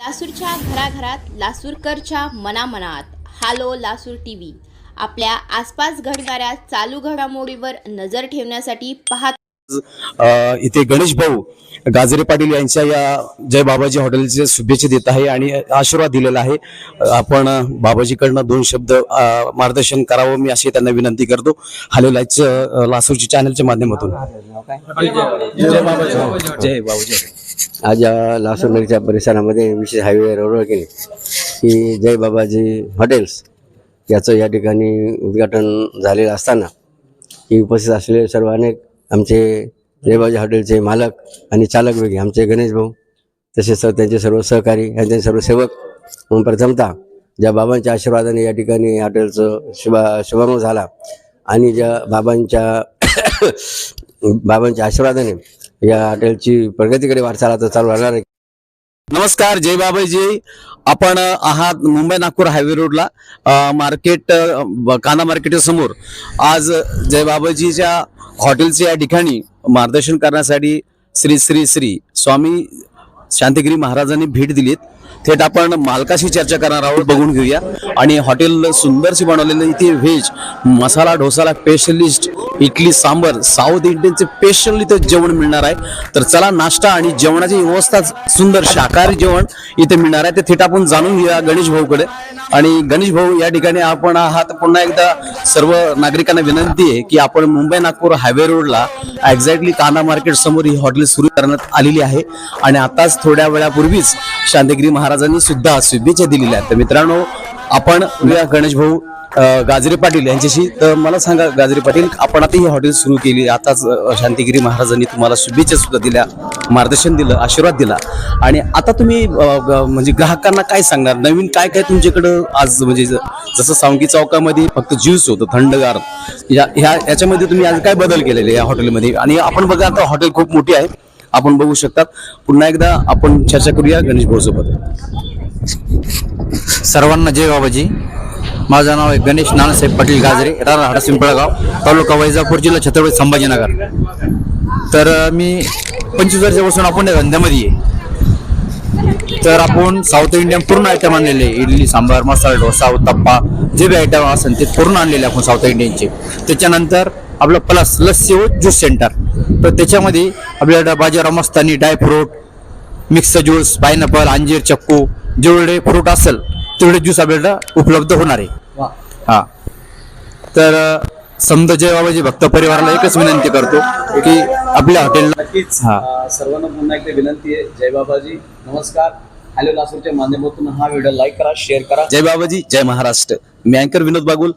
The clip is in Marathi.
लासूरच्या घराघरात लासूरकरच्या मनामनात. हालो लासूर टी व्ही आपल्या आसपास घडणाऱ्या चालू घडामोडीवर नजर ठेवण्यासाठी पाहत इथे गणेश भाऊ गाजरे पाटील यांच्या या जय बाबाजी हॉटेलचे शुभेच्छा देत आहे आणि आशीर्वाद दिलेला आहे. आपण बाबाजीकडनं दोन शब्द मार्गदर्शन करावं मी अशी त्यांना विनंती करतो. हालो लाईव्हचं लासूरची चॅनलच्या माध्यमातून. जय बाबाजी. जय बाबाजी. आज या लासूर नगरच्या परिसरामध्ये विशेष हायवे रोडवर केले. की जय बाबाजी हॉटेल्स याचं या ठिकाणी उद्घाटन झालेलं असताना की उपस्थित असलेले सर्व अनेक आमचे रेबाजी हॉटेलचे मालक आणि चालक वेगळे आमचे गणेश भाऊ. तसेच त्यांचे सर्व सहकारी आणि त्यांचे सर्व सेवक म्हणून प्रथमतः ज्या बाबांच्या आशीर्वादाने या ठिकाणी हॉटेलचं शुभा शुभारंभ झाला आणि ज्या बाबांच्या बाबांच्या आशीर्वादाने या हॉटेलची प्रगतीकडे वाटचाल आता चालू राहणार आहे. नमस्कार जय बाबाजी. आपण आहात मुंबई नागपूर हायवे रोडला मार्केट काना मार्केटसमोर आज जय बाबाजीच्या हॉटेलच्या या ठिकाणी मार्गदर्शन करण्यासाठी श्री श्री श्री स्वामी शांतिगिरी महाराजांनी भेट दिलीत. थेट आपण मालकाशी चर्चा करणार आहोत बघून घेऊया. आणि हॉटेल सुंदरशी बनवलेलं इथे व्हेज मसाला डोसाला स्पेशलिस्ट इडली सांबर साऊथ इंडियनचे स्पेशल इथे जेवण मिळणार आहे. तर चला नाश्ता आणि जेवणाची व्यवस्था सुंदर शाकाहारी जेवण इथे मिळणार आहे. ते थेट आपण जाणून घेऊया गणेश भाऊकडे. आणि गणेश भाऊ या ठिकाणी आपण आहात. पुन्हा एकदा सर्व नागरिकांना विनंती आहे की आपण मुंबई नागपूर हायवे रोडला एक्झॅक्टली कांदा मार्केट समोर ही हॉटेल सुरू करण्यात आलेली आहे. आणि आताच थोड्या वेळापूर्वीच शांतिगिरी महाराजांनी सुद्धा शुभेच्छा दिलेल्या आहेत. तर मित्रांनो आपण गणेश भाऊ गाजरे पाटील यांच्याशी तर मला सांगा गाजरे पाटील आपण आता ही हॉटेल सुरू केली आताच शांतिगिरी महाराजांनी तुम्हाला शुभेच्छा सुद्धा दिल्या मार्गदर्शन दिलं आशीर्वाद दिला. आणि आता तुम्ही ग- म्हणजे ग्राहकांना काय सांगणार? नवीन काय काय तुमच्याकडं आज म्हणजे ज- जसं सावंगी चौकामध्ये फक्त ज्यूस होतं थंडगार या ह्या याच्यामध्ये तुम्ही आज काय बदल केलेले या हॉटेलमध्ये? आणि आपण बघा आता हॉटेल खूप मोठी आहे. आपण बघू शकतात. पुन्हा एकदा आपण चर्चा करूया गणेश भाऊसोबत. सर्वांना जय बाबाजी. माझं नाव आहे गणेश नानासाहेब पाटील गाजरे राणा हाडा पिंपळगाव तालुका वैजापूर जिल्हा छत्रपती संभाजीनगर. तर मी पंचवीस वर्षापासून आपण या धंद्यामध्ये आहे. तर आपण साऊथ इंडियन पूर्ण आयटम आणलेले इडली सांबार मसाला डोसा उत्तप्पा जे बी आयटम असेल ते पूर्ण आणलेले आपण साऊथ इंडियनचे त्याच्यानंतर आपलं प्लस लस्सी व ज्यूस सेंटर तर त्याच्यामध्ये आपल्याकडं बाजारा मस्तानी dry fruit mix juice pineapple अंजीर चक्कू जेवढे फ्रूट असेल तेवढे ज्यूस आपल्याला उपलब्ध होणार आहे. हा. तर समजा जय बाबाजी भक्त परिवाराला एकच विनंती करतो की आपल्या हॉटेलला हा. सर्वांना पुन्हा एकदा विनंती आहे. जय बाबाजी नमस्कार. हॅलो लासूरच्या माध्यमातून हा व्हिडिओ लाईक करा शेअर करा. जय बाबाजी जय महाराष्ट्र. मी अँकर विनोद बागुल.